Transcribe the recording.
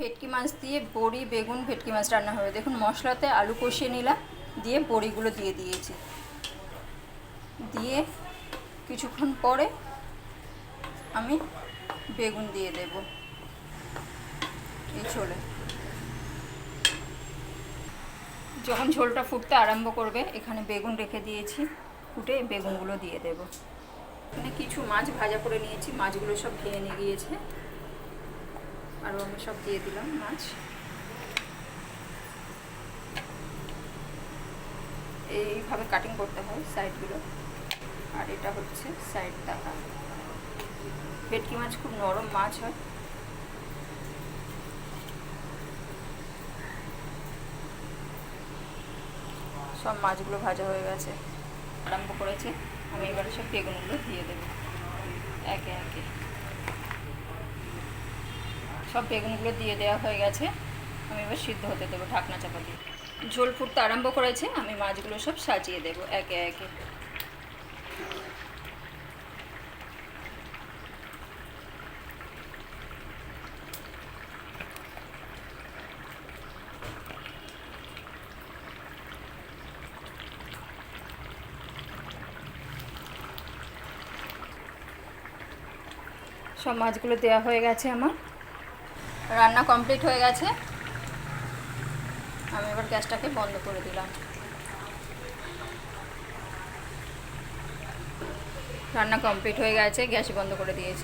ভেটকি মাছ দিয়ে বড়ি, বেগুন, ভেটকি মাছ রান্না হবে। দেখুন, মশলাতে আলু কষিয়ে নিলাম, দিয়ে বড়িগুলো দিয়ে দিয়েছি। দিয়ে কিছুক্ষণ পরে আমি বেগুন দিয়ে দেব। এই ঝোলে। যখন ঝোলটা ফুটতে আরম্ভ করবে, এখানে বেগুন রেখে দিয়েছি, ফুটে বেগুনগুলো দিয়ে দেব। এখানে কিছু মাছ ভাজা করে নিয়েছি, মাছগুলো সব ভেঙে নিয়ে গিয়েছে। আরও আমি সব দিয়ে দিলাম মাছ। এইভাবে কাটিং করতে হয় সাইডগুলো আর এটা হচ্ছে সাইড টাকা ভেটকি মাছ খুব নরম মাছ হয়। সব মাছগুলো ভাজা হয়ে গেছে। আরম্ভ করেছে। আমি এবারে সব বেগুনগুলো দিয়ে দেবো। একে একে। সব বেগুনগুলো দিয়ে দেওয়া হয়ে গেছে। আমি এবার সিদ্ধ হতে দেবো ঢাকনা চাপা দিয়ে। ঝোল ফুটতে আরম্ভ করেছে, আমি মাছগুলো সব সাজিয়ে দেবো একে একে। সব মাছগুলো দেওয়া হয়ে গেছে আমার। রান্না কমপ্লিট হয়ে গেছে। আমি এবার গ্যাসটাকে বন্ধ করে দিলাম। রান্না কমপ্লিট হয়ে গেছে, গ্যাস বন্ধ করে দিয়েছি।